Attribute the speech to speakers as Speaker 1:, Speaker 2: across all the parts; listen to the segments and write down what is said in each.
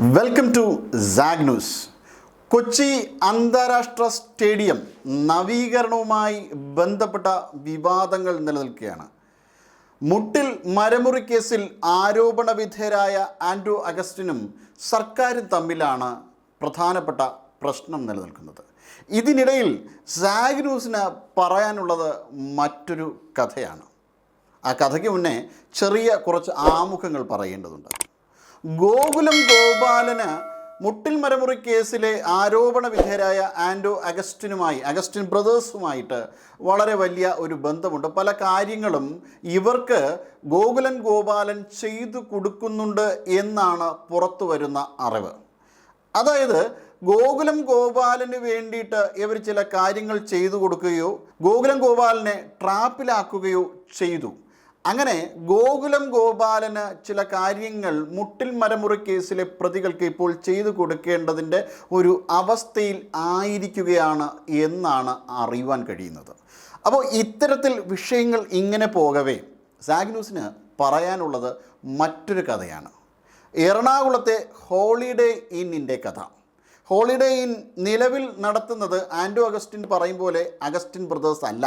Speaker 1: Welcome to സാഗ് news Kochi അന്താരാഷ്ട്ര stadium നവീകരണവുമായി ബന്ധപ്പെട്ട വിവാദങ്ങൾ നിലനിൽക്കുകയാണ്. മുട്ടിൽ മരമുറി കേസിൽ ആരോപണ വിധേയരായ ആൻഡ്രൂ അഗസ്റ്റിനും സർക്കാരും തമ്മിലാണ് പ്രധാനപ്പെട്ട പ്രശ്നം നിലനിൽക്കുന്നത്. ഇതിനിടയിൽ സാഗ് ന്യൂസിന് പറയാനുള്ളത് മറ്റൊരു കഥയാണ്. ആ കഥയ്ക്ക് മുന്നേ ചെറിയ കുറച്ച് ആമുഖങ്ങൾ പറയേണ്ടതുണ്ട്. ഗോകുലം ഗോപാലന് മുട്ടിൽ മരമുറി കേസിലെ ആരോപണ വിധേയരായ ആൻഡോ അഗസ്റ്റിനുമായി അഗസ്റ്റിൻ ബ്രദേഴ്സുമായിട്ട് വളരെ വലിയ ഒരു ബന്ധമുണ്ട്. പല കാര്യങ്ങളും ഇവർക്ക് ഗോകുലൻ ഗോപാലൻ ചെയ്തു കൊടുക്കുന്നുണ്ട് എന്നാണ് പുറത്തു വരുന്ന അറിവ്. അതായത് ഗോകുലം ഗോപാലന് വേണ്ടിയിട്ട് ഇവർ ചില കാര്യങ്ങൾ ചെയ്തു കൊടുക്കുകയോ ഗോകുലം ഗോപാലനെ ട്രാപ്പിലാക്കുകയോ ചെയ്തു. അങ്ങനെ ഗോകുലം ഗോപാലന് ചില കാര്യങ്ങൾ മുട്ടിൽ മരമുറി കേസിലെ പ്രതികൾക്ക് ഇപ്പോൾ ചെയ്തു കൊടുക്കേണ്ടതിന്റെ ഒരു അവസ്ഥയിൽ ആയിരിക്കുകയാണ് എന്നാണ് അറിയുവാൻ കഴിയുന്നത്. അപ്പോൾ ഇത്തരത്തിൽ വിഷയങ്ങൾ ഇങ്ങനെ പോകവേ സാഗ്നൂസിന് പറയാനുള്ളത് മറ്റൊരു കഥയാണ്. എറണാകുളത്തെ ഹോളിഡേ ഇന്നിന്റെ കഥ. ഹോളിഡേ ഇൻ നിലവിൽ നടത്തുന്നത് ആൻഡോ അഗസ്റ്റിൻ പറയും പോലെ അഗസ്റ്റിൻ ബ്രദേഴ്സ് അല്ല.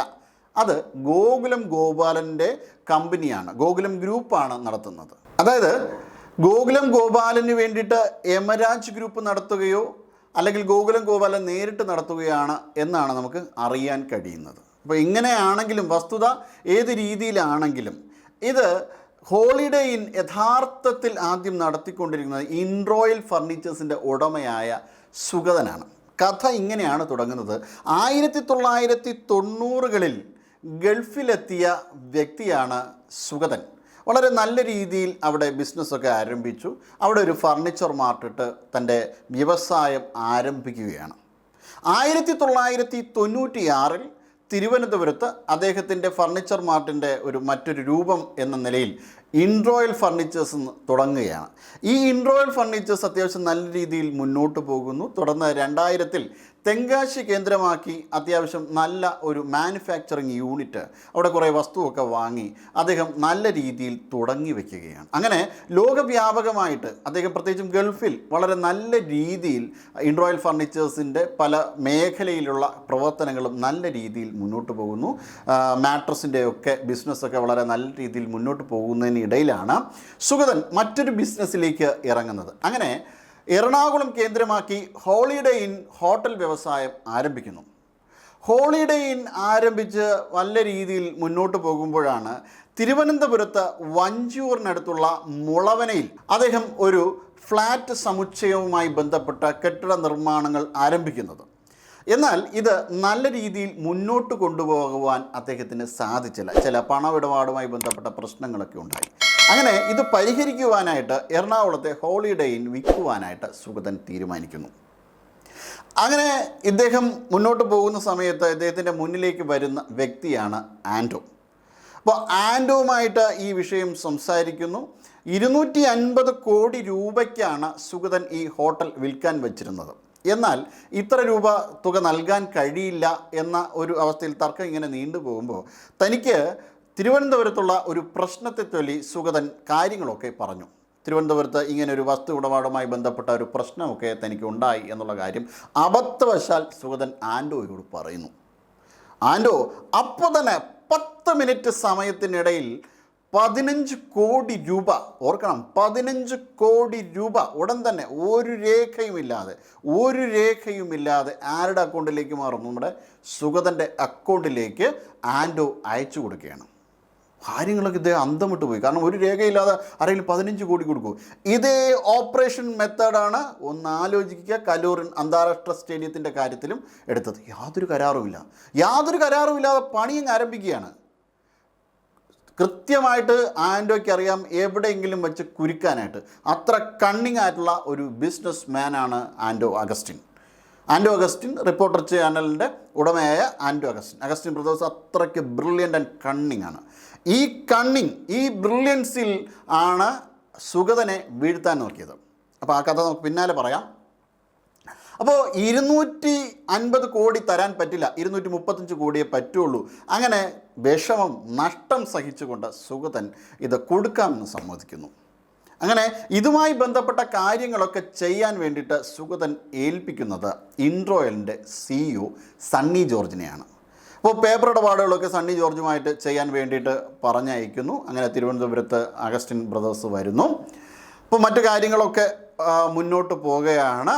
Speaker 1: അത് ഗോകുലം ഗോപാലന്റെ കമ്പനിയാണ് ഗോകുലം ഗ്രൂപ്പാണ് നടത്തുന്നത്. അതായത് ഗോകുലം ഗോപാലന് വേണ്ടിയിട്ട് എമരാജ് ഗ്രൂപ്പ് നടത്തുകയോ അല്ലെങ്കിൽ ഗോകുലം ഗോപാലൻ നേരിട്ട് നടത്തുകയാണ് എന്നാണ് നമുക്ക് അറിയാൻ കഴിയുന്നത്. അപ്പോൾ ഇങ്ങനെയാണെങ്കിലും വസ്തുത ഏത് രീതിയിലാണെങ്കിലും ഇത് ഹോളിഡേ ഇൻ യഥാർത്ഥത്തിൽ ആദ്യം നടത്തിക്കൊണ്ടിരിക്കുന്നത് ഇൻറോയൽ ഫർണിച്ചേഴ്സിന്റെ ഉടമയായ സുഗതനാണ്. കഥ ഇങ്ങനെയാണ് തുടങ്ങുന്നത്. ആയിരത്തി തൊള്ളായിരത്തി തൊണ്ണൂറുകളിൽ ഗൾഫിലെത്തിയ വ്യക്തിയാണ് സുഗതൻ. വളരെ നല്ല രീതിയിൽ അവിടെ ബിസിനസ്സൊക്കെ ആരംഭിച്ചു. അവിടെ ഒരു ഫർണിച്ചർ മാർട്ടിട്ട് തന്റെ വ്യവസായം ആരംഭിക്കുകയാണ്. ആയിരത്തി തൊള്ളായിരത്തി തൊണ്ണൂറ്റിയാറിൽ തിരുവനന്തപുരത്ത് അദ്ദേഹത്തിന്റെ ഫർണിച്ചർ മാർട്ടിന്റെ ഒരു മറ്റൊരു രൂപം എന്ന നിലയിൽ ഇൻട്രോയൽ ഫർണിച്ചേഴ്സ് തുടങ്ങുകയാണ്. ഈ ഇൻട്രോയൽ ഫർണിച്ചേഴ്സ് അത്യാവശ്യം നല്ല രീതിയിൽ മുന്നോട്ട് പോകുന്നു. തുടർന്ന് രണ്ടായിരത്തിൽ തെങ്കാശി കേന്ദ്രമാക്കി അത്യാവശ്യം നല്ല ഒരു മാനുഫാക്ചറിങ് യൂണിറ്റ് അവിടെ കുറേ വസ്തുവൊക്കെ വാങ്ങി അദ്ദേഹം നല്ല രീതിയിൽ തുടങ്ങി വയ്ക്കുകയാണ് അങ്ങനെ ലോകവ്യാപകമായിട്ട് അദ്ദേഹം പ്രത്യേകിച്ചും ഗൾഫിൽ വളരെ നല്ല രീതിയിൽ ഇൻഡ്രോയൽ ഫർണിച്ചേഴ്സിന്റെ പല മേഖലയിലുള്ള പ്രവർത്തനങ്ങളും നല്ല രീതിയിൽ മുന്നോട്ട് പോകുന്നു. മാട്രസിന്റെ ഒക്കെ ബിസിനസ്സൊക്കെ വളരെ നല്ല രീതിയിൽ മുന്നോട്ട് പോകുന്നതിനിടയിലാണ് സുഗതൻ മറ്റൊരു ബിസിനസ്സിലേക്ക് ഇറങ്ങുന്നത്. അങ്ങനെ എറണാകുളം കേന്ദ്രമാക്കി ഹോളിഡേ ഇൻ ഹോട്ടൽ വ്യവസായം ആരംഭിക്കുന്നു. ഹോളിഡേ ഇൻ ആരംഭിച്ച് നല്ല രീതിയിൽ മുന്നോട്ട് പോകുമ്പോഴാണ് തിരുവനന്തപുരത്ത് വഞ്ചൂറിനടുത്തുള്ള മുളവനയിൽ അദ്ദേഹം ഒരു ഫ്ലാറ്റ് സമുച്ചയവുമായി ബന്ധപ്പെട്ട കെട്ടിട നിർമ്മാണങ്ങൾ ആരംഭിക്കുന്നത്. എന്നാൽ ഇത് നല്ല രീതിയിൽ മുന്നോട്ട് കൊണ്ടുപോകുവാൻ അദ്ദേഹത്തിന് സാധിച്ചില്ല. ചില പണമിടപാടുമായി ബന്ധപ്പെട്ട പ്രശ്നങ്ങളൊക്കെ ഉണ്ടായി. അങ്ങനെ ഇത് പരിഹരിക്കുവാനായിട്ട് എറണാകുളത്തെ ഹോളിഡേ ഇൻ വിൽക്കുവാനായിട്ട് സുഗതൻ തീരുമാനിക്കുന്നു. അങ്ങനെ ഇദ്ദേഹം മുന്നോട്ട് പോകുന്ന സമയത്ത് ഇദ്ദേഹത്തിന്റെ മുന്നിലേക്ക് വരുന്ന വ്യക്തിയാണ് ആൻഡോ അപ്പോൾ ആൻഡോവുമായിട്ട് ഈ വിഷയം സംസാരിക്കുന്നു. ഇരുന്നൂറ്റി അൻപത് കോടി രൂപയ്ക്കാണ് സുഗതൻ ഈ ഹോട്ടൽ വിൽക്കാൻ വച്ചിരുന്നത്. എന്നാൽ ഇത്ര രൂപ തുക നൽകാൻ കഴിയില്ല എന്ന ഒരു അവസ്ഥയിൽ തർക്കം ഇങ്ങനെ നീണ്ടുപോകുമ്പോൾ തനിക്ക് തിരുവനന്തപുരത്തുള്ള ഒരു പ്രശ്നത്തെ ചൊല്ലി സുഗതൻ കാര്യങ്ങളൊക്കെ പറഞ്ഞു. തിരുവനന്തപുരത്ത് ഇങ്ങനെ ഒരു വസ്തു ഇടപാടുമായി ബന്ധപ്പെട്ട ഒരു പ്രശ്നമൊക്കെ തനിക്ക് ഉണ്ടായി എന്നുള്ള കാര്യം അബദ്ധവശാൽ സുഗതൻ ആൻഡോയോട് പറയുന്നു. ആൻഡോ അപ്പോൾ തന്നെ പത്ത് മിനിറ്റ് സമയത്തിനിടയിൽ പതിനഞ്ച് കോടി രൂപ ഓർക്കണം പതിനഞ്ച് കോടി രൂപ ഉടൻ തന്നെ ഒരു രേഖയുമില്ലാതെ ഒരു രേഖയുമില്ലാതെ ആരുടെ അക്കൗണ്ടിലേക്ക് മാറും? നമ്മുടെ സുഗതന്റെ അക്കൗണ്ടിലേക്ക് ആൻഡോ അയച്ചു കൊടുക്കുകയാണ്. കാര്യങ്ങളൊക്കെ ഇദ്ദേഹം അന്തം പോയി. കാരണം ഒരു രേഖയില്ലാതെ ആരെങ്കിലും പതിനഞ്ച് കോടി കൊടുക്കും. ഇതേ ഓപ്പറേഷൻ മെത്തേഡാണ് ഒന്ന് ആലോചിക്കുക കലൂറിൻ അന്താരാഷ്ട്ര സ്റ്റേഡിയത്തിന്റെ കാര്യത്തിലും എടുത്തത്. യാതൊരു കരാറുമില്ല. യാതൊരു കരാറുമില്ലാതെ പണിയും ആരംഭിക്കുകയാണ്. കൃത്യമായിട്ട് ആൻഡോയ്ക്ക് അറിയാം എവിടെയെങ്കിലും വെച്ച് കുരുക്കാനായിട്ട്. അത്ര കണ്ണിങ് ആയിട്ടുള്ള ഒരു ബിസിനസ് മാനാണ് ആൻഡോ അഗസ്റ്റിൻ. ആൻഡോ അഗസ്റ്റിൻ റിപ്പോർട്ടർ ചാനലിന്റെ ഉടമയായ ആൻഡോ അഗസ്റ്റിൻ. അഗസ്റ്റിൻ ബ്രദേഴ്സ് അത്രയ്ക്ക് ബ്രില്യന്റ് ആൻഡ് കണ്ണിങ് ആണ്. ഈ കണ്ണിങ് ഈ ബ്രില്യൻസിൽ ആണ് സുഗതനെ വീഴ്ത്താൻ നോക്കിയത്. അപ്പോൾ ആ കഥ നമുക്ക് പിന്നാലെ പറയാം. അപ്പോൾ ഇരുന്നൂറ്റി അൻപത് കോടി തരാൻ പറ്റില്ല. ഇരുന്നൂറ്റി മുപ്പത്തഞ്ച് കോടിയേ പറ്റുള്ളൂ. അങ്ങനെ വിഷമം നഷ്ടം സഹിച്ചുകൊണ്ട് സുഗതൻ ഇത് കൊടുക്കാമെന്ന് സമ്മതിക്കുന്നു. അങ്ങനെ ഇതുമായി ബന്ധപ്പെട്ട കാര്യങ്ങളൊക്കെ ചെയ്യാൻ വേണ്ടിയിട്ട് സുഗതൻ ഏൽപ്പിക്കുന്നത് ഇൻട്രോയലിന്റെ സിഇഒ സണ്ണി ജോർജിനെയാണ്. അപ്പോൾ പേപ്പർ ഇടപാടുകളൊക്കെ സണ്ണി ജോർജുമായിട്ട് ചെയ്യാൻ വേണ്ടിയിട്ട് പറഞ്ഞയക്കുന്നു. അങ്ങനെ തിരുവനന്തപുരത്ത് അഗസ്റ്റിൻ ബ്രദേഴ്സ് വരുന്നു. അപ്പോൾ മറ്റു കാര്യങ്ങളൊക്കെ മുന്നോട്ട് പോകുകയാണ്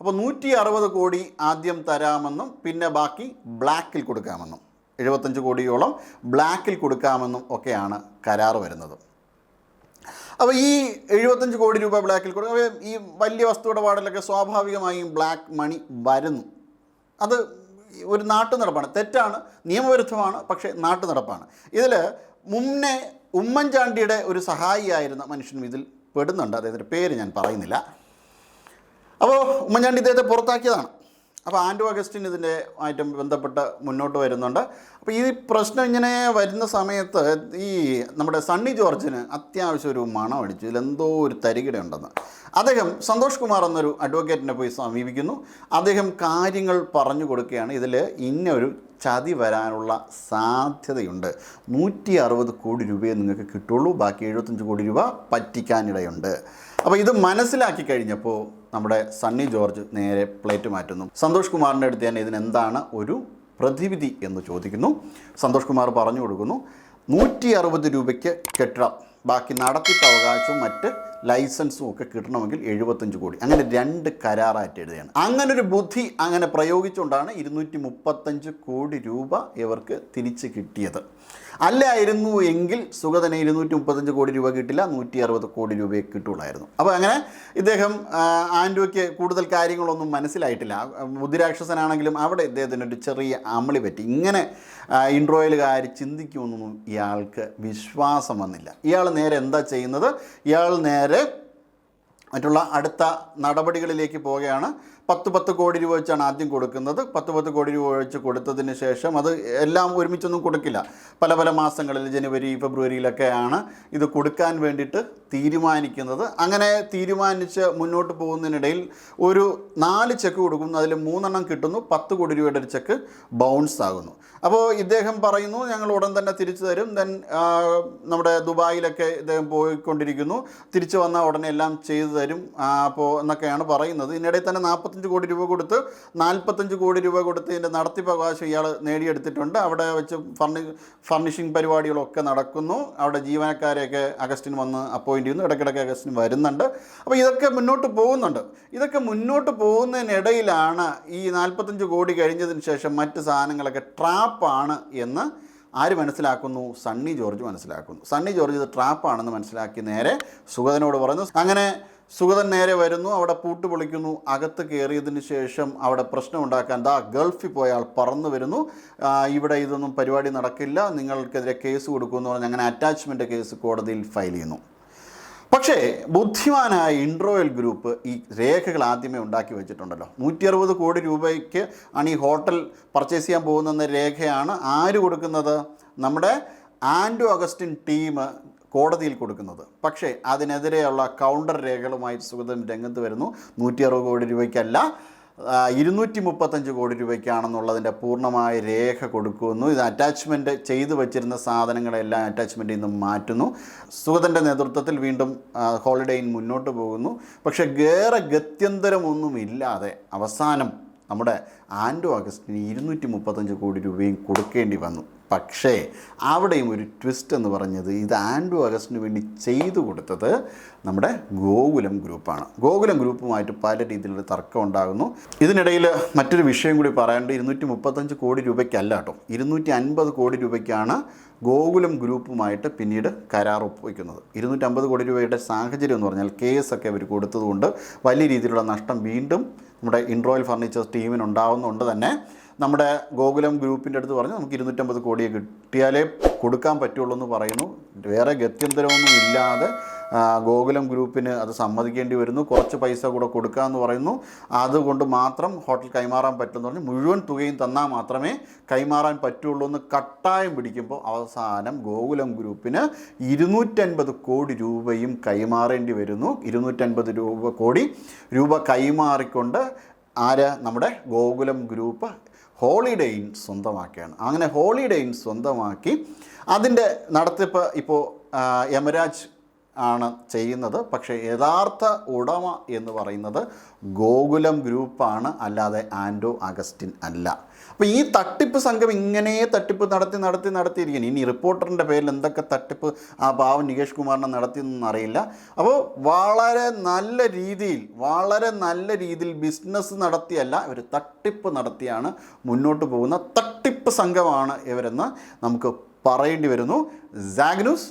Speaker 1: അപ്പോൾ നൂറ്റി അറുപത് കോടി ആദ്യം തരാമെന്നും പിന്നെ ബാക്കി ബ്ലാക്കിൽ കൊടുക്കാമെന്നും എഴുപത്തഞ്ച് കോടിയോളം ബ്ലാക്കിൽ കൊടുക്കാമെന്നും ഒക്കെയാണ് കരാർ വരുന്നത്. അപ്പോൾ ഈ എഴുപത്തഞ്ച് കോടി രൂപ ബ്ലാക്കിൽ അപ്പോൾ ഈ വലിയ വസ്തു ഇടപാടിലൊക്കെ സ്വാഭാവികമായും ബ്ലാക്ക് മണി വരുന്നു. അത് ഒരു നാട്ടു നടപ്പാണ് തെറ്റാണ് നിയമവിരുദ്ധമാണ് പക്ഷേ നാട്ടു നടപ്പാണ് ഇതിൽ മുന്നേ ഉമ്മൻചാണ്ടിയുടെ ഒരു സഹായിയായിരുന്ന മനുഷ്യനും ഇതിൽ പെടുന്നുണ്ട്. അദ്ദേഹത്തിന്റെ പേര് ഞാൻ പറയുന്നില്ല. അപ്പോൾ ഉമ്മൻചാണ്ടി ഇദ്ദേഹത്തെ പുറത്താക്കിയതാണ്. അപ്പോൾ ആൻഡു അഗസ്റ്റിൻ ഇതിന്റെ ആയിട്ട് ബന്ധപ്പെട്ട് മുന്നോട്ട് വരുന്നുണ്ട്. അപ്പോൾ ഈ പ്രശ്നം ഇങ്ങനെ വരുന്ന സമയത്ത് ഈ നമ്മുടെ സണ്ണി ജോർജിന് അത്യാവശ്യം ഒരു മണം അടിച്ചു. ഇതിലെന്തോ ഒരു തരികിട ഉണ്ടെന്ന്. അദ്ദേഹം സന്തോഷ് കുമാർ എന്നൊരു അഡ്വക്കേറ്റിനെ പോയി സമീപിക്കുന്നു. അദ്ദേഹം കാര്യങ്ങൾ പറഞ്ഞു കൊടുക്കുകയാണ്. ഇതിൽ ഇന്ന ഒരു ചതി വരാനുള്ള സാധ്യതയുണ്ട്. നൂറ്റി അറുപത് കോടി രൂപയെ നിങ്ങൾക്ക് കിട്ടുള്ളൂ. ബാക്കി എഴുപത്തഞ്ച് കോടി രൂപ പറ്റിക്കാനിടയുണ്ട്. അപ്പോൾ ഇത് മനസ്സിലാക്കി കഴിഞ്ഞപ്പോൾ നമ്മുടെ സണ്ണി ജോർജ് നേരെ പ്ലേറ്റ് മാറ്റുന്നു. സന്തോഷ് കുമാറിന്റെ അടുത്ത് തന്നെ ഇതിനെന്താണ് ഒരു പ്രതിവിധി എന്ന് ചോദിക്കുന്നു. സന്തോഷ് കുമാർ പറഞ്ഞു കൊടുക്കുന്നു നൂറ്റി അറുപത് രൂപയ്ക്ക് കെട്ടിടം ബാക്കി നടത്തിപ്പ് അവകാശവും മറ്റ് ലൈസൻസും ഒക്കെ കിട്ടണമെങ്കിൽ എഴുപത്തഞ്ച് കോടി. അങ്ങനെ രണ്ട് കരാറായിട്ട് എഴുതുകയാണ്. അങ്ങനെ ഒരു ബുദ്ധി അങ്ങനെ പ്രയോഗിച്ചുകൊണ്ടാണ് ഇരുന്നൂറ്റി മുപ്പത്തഞ്ച് കോടി രൂപ ഇവർക്ക് തിരിച്ച് കിട്ടിയത്. അല്ലായിരുന്നു എങ്കിൽ സുഗതന് ഇരുന്നൂറ്റി മുപ്പത്തഞ്ച് കോടി രൂപ കിട്ടില്ല നൂറ്റി അറുപത് കോടി രൂപയെ കിട്ടുള്ളായിരുന്നു അപ്പോൾ അങ്ങനെ ഇദ്ദേഹം ആൻഡോയ്ക്ക് കൂടുതൽ കാര്യങ്ങളൊന്നും മനസ്സിലായിട്ടില്ല. ബുദ്ധിരാക്ഷസനാണെങ്കിലും അവിടെ ഇദ്ദേഹത്തിന് ഒരു ചെറിയ അമളി പറ്റി. ഇങ്ങനെ ഇൻട്രോയിൽ കാര്യം ചിന്തിക്കുമെന്നൊന്നും ഇയാൾക്ക് വിശ്വാസം വന്നില്ല. ഇയാൾ നേരെ എന്താ ചെയ്യുന്നത്? ഇയാൾ നേരെ മറ്റുള്ള അടുത്ത നടപടികളിലേക്ക് പോവുകയാണ് പത്ത് പത്ത് കോടി രൂപ വെച്ചാണ് ആദ്യം കൊടുക്കുന്നത്. പത്ത് പത്ത് കോടി രൂപ വെച്ച് കൊടുത്തതിന് ശേഷം അത് എല്ലാം ഒരുമിച്ചൊന്നും കൊടുക്കില്ല. പല പല മാസങ്ങളിൽ ജനുവരി ഫെബ്രുവരിയിലൊക്കെയാണ് ഇത് കൊടുക്കാൻ വേണ്ടിയിട്ട് തീരുമാനിക്കുന്നത്. അങ്ങനെ തീരുമാനിച്ച് മുന്നോട്ട് പോകുന്നതിനിടയിൽ ഒരു നാല് ചെക്ക് കൊടുക്കുന്നു. അതിൽ മൂന്നെണ്ണം കിട്ടുന്നു. പത്ത് കോടി രൂപയുടെ ഒരു ചെക്ക് ബൗൺസ് ആകുന്നു. അപ്പോൾ ഇദ്ദേഹം പറയുന്നു ഞങ്ങൾ ഉടൻ തന്നെ തിരിച്ചു തരും. ദെൻ നമ്മുടെ ദുബായിലൊക്കെ ഇദ്ദേഹം പോയിക്കൊണ്ടിരിക്കുന്നു. തിരിച്ചു വന്ന ഉടനെ എല്ലാം ചെയ്തു തരും. അപ്പോൾ എന്നൊക്കെയാണ് പറയുന്നത്. ഇതിനിടയിൽ തന്നെ നാൽപ്പത്തഞ്ച് കോടി രൂപ കൊടുത്ത് നാൽപ്പത്തഞ്ച് കോടി രൂപ കൊടുത്ത് ഇതിന്റെ നടത്തിപ്പ് അവകാശം ഇയാൾ നേടിയെടുത്തിട്ടുണ്ട്. അവിടെ വെച്ച് ഫർണി ഫർണിഷിംഗ് പരിപാടികളൊക്കെ നടക്കുന്നു. അവിടെ ജീവനക്കാരെയൊക്കെ അഗസ്റ്റിൻ വന്ന് അപ്പോയിന്റ് ചെയ്യുന്നു. ഇടയ്ക്കിടയ്ക്ക് അഗസ്റ്റിൻ വരുന്നുണ്ട്. അപ്പോൾ ഇതൊക്കെ മുന്നോട്ട് പോകുന്നുണ്ട്. ഇതൊക്കെ മുന്നോട്ട് പോകുന്നതിനിടയിലാണ് ഈ നാൽപ്പത്തഞ്ച് കോടി കഴിഞ്ഞതിന് ശേഷം മറ്റ് സാധനങ്ങളൊക്കെ ട്രാപ്പാണ് എന്ന് ആര് മനസ്സിലാക്കുന്നു? സണ്ണി ജോർജ് മനസ്സിലാക്കുന്നു. സണ്ണി ജോർജ് ഇത് ട്രാപ്പാണെന്ന് മനസ്സിലാക്കി നേരെ സുഗതനോട് പറയുന്നു അങ്ങനെ സുഗതൻ നേരെ വരുന്നു അവിടെ പൂട്ട് പൊളിക്കുന്നു അകത്ത് കയറിയതിന് ശേഷം അവിടെ പ്രശ്നം ഉണ്ടാക്കാൻ ദാ ഗൾഫിൽ പോയാൾ പറന്നു വരുന്നു. ഇവിടെ ഇതൊന്നും പരിപാടി നടക്കില്ല. നിങ്ങൾക്കെതിരെ കേസ് കൊടുക്കുമെന്ന് പറഞ്ഞ് അങ്ങനെ അറ്റാച്ച്മെന്റ് കേസ് കോടതിയിൽ ഫയൽ ചെയ്യുന്നു. പക്ഷേ ബുദ്ധിമാനായ ഇൻട്രോയൽ ഗ്രൂപ്പ് ഈ രേഖകൾ ആദ്യമേ ഉണ്ടാക്കി വെച്ചിട്ടുണ്ടല്ലോ. നൂറ്റി അറുപത് കോടി രൂപയ്ക്ക് ആണ് ഈ ഹോട്ടൽ പർച്ചേസ് ചെയ്യാൻ പോകുന്ന രേഖയാണ് ആര് കൊടുക്കുന്നത്? നമ്മുടെ ആൻഡു അഗസ്റ്റിൻ ടീം കോടതിയിൽ കൊടുക്കുന്നത്. പക്ഷേ അതിനെതിരെയുള്ള കൗണ്ടർ രേഖകളുമായി സുഗതൻ രംഗത്ത് വരുന്നു. നൂറ്റി അറുപത് കോടി രൂപയ്ക്കല്ല ഇരുന്നൂറ്റി മുപ്പത്തഞ്ച് കോടി രൂപയ്ക്കാണെന്നുള്ളതിന്റെ പൂർണമായ രേഖ കൊടുക്കുന്നു. ഇത് അറ്റാച്ച്മെന്റ് ചെയ്തു വച്ചിരുന്ന സാധനങ്ങളെല്ലാം അറ്റാച്ച്മെന്റിൽ നിന്ന് മാറ്റുന്നു. സുഗതന്റെ നേതൃത്വത്തിൽ വീണ്ടും ഹോളിഡേയിൽ മുന്നോട്ട് പോകുന്നു. പക്ഷേ വേറെ ഗത്യന്തരമൊന്നുമില്ലാതെ അവസാനം നമ്മുടെ ആൻഡോ അഗസ്റ്റിന് ഇരുന്നൂറ്റി മുപ്പത്തഞ്ച് കോടി രൂപയും കൊടുക്കേണ്ടി വന്നു. പക്ഷേ അവിടെയും ഒരു ട്വിസ്റ്റ് എന്ന് പറഞ്ഞത് ഇത് ആൻഡു അഗസ്റ്റിന് വേണ്ടി ചെയ്തു കൊടുത്തത് നമ്മുടെ ഗോകുലം ഗ്രൂപ്പാണ്. ഗോകുലം ഗ്രൂപ്പുമായിട്ട് പല രീതിയിലുള്ള തർക്കം ഉണ്ടാകുന്നു. ഇതിനിടയിൽ മറ്റൊരു വിഷയം കൂടി പറയാനുണ്ട്. ഇരുന്നൂറ്റി മുപ്പത്തഞ്ച് കോടി രൂപയ്ക്കല്ല കേട്ടോ. ഇരുന്നൂറ്റി അൻപത് കോടി രൂപയ്ക്കാണ് ഗോകുലം ഗ്രൂപ്പുമായിട്ട് പിന്നീട് കരാർ ഒപ്പുവയ്ക്കുന്നത് ഇരുന്നൂറ്റമ്പത് കോടി രൂപയുടെ സാഹചര്യം എന്ന് പറഞ്ഞാൽ കേസൊക്കെ അവർ കൊടുത്തതുകൊണ്ട് വലിയ രീതിയിലുള്ള നഷ്ടം വീണ്ടും നമ്മുടെ ഇൻട്രോയിൽ ഫർണിച്ചേഴ്സ് ടീമിനുണ്ടാവുന്നതുകൊണ്ട് തന്നെ. നമ്മുടെ ഗോകുലം ഗ്രൂപ്പിന്റെ അടുത്ത് പറഞ്ഞു നമുക്ക് ഇരുന്നൂറ്റമ്പത് കോടിയെ കിട്ടിയാലേ കൊടുക്കാൻ പറ്റുള്ളൂ എന്ന് പറയുന്നു. വേറെ ഗത്യന്തരമൊന്നും ഇല്ലാതെ ഗോകുലം ഗ്രൂപ്പിന് അത് സമ്മതിക്കേണ്ടി വരുന്നു. കുറച്ച് പൈസ കൂടെ കൊടുക്കാമെന്ന് പറയുന്നു. അതുകൊണ്ട് മാത്രം ഹോട്ടൽ കൈമാറാൻ പറ്റുമെന്ന് പറഞ്ഞ് മുഴുവൻ തുകയും തന്നാൽ മാത്രമേ കൈമാറാൻ പറ്റുള്ളൂ എന്ന് കട്ടായം പിടിക്കുമ്പോൾ അവസാനം ഗോകുലം ഗ്രൂപ്പിന് ഇരുന്നൂറ്റൻപത് കോടി രൂപയും കൈമാറേണ്ടി വരുന്നു. ഇരുന്നൂറ്റൻപത് രൂപ കോടി രൂപ കൈമാറിക്കൊണ്ട് ആര്? നമ്മുടെ ഗോകുലം ഗ്രൂപ്പ് ഹോളിഡേ ഇൻ സ്വന്തമാക്കുകയാണ് അങ്ങനെ ഹോളിഡേ ഇൻ സ്വന്തമാക്കി അതിന്റെ നടത്തിപ്പ് ഇപ്പോൾ യമരാജ് ആണ് ചെയ്യുന്നത്. പക്ഷേ യഥാർത്ഥ ഉടമ എന്ന് പറയുന്നത് ഗോകുലം ഗ്രൂപ്പാണ് അല്ലാതെ ആൻഡോ അഗസ്റ്റിൻ അല്ല. അപ്പോൾ ഈ തട്ടിപ്പ് സംഘം ഇങ്ങനെ തട്ടിപ്പ് നടത്തി നടത്തി നടത്തിയിരിക്കുന്നു ഇനി റിപ്പോർട്ടറിന്റെ പേരിൽ എന്തൊക്കെ തട്ടിപ്പ് ആ പാവം നികേഷ് കുമാറിനെ നടത്തിയെന്നൊന്നും അറിയില്ല. അപ്പോൾ വളരെ നല്ല രീതിയിൽ വളരെ നല്ല രീതിയിൽ ബിസിനസ് നടത്തിയല്ല ഇവർ തട്ടിപ്പ് നടത്തിയാണ് മുന്നോട്ട് പോകുന്ന തട്ടിപ്പ് സംഘമാണ് ഇവരെന്ന് നമുക്ക് പറയേണ്ടി വരുന്നു. സാഗ്നൂസ്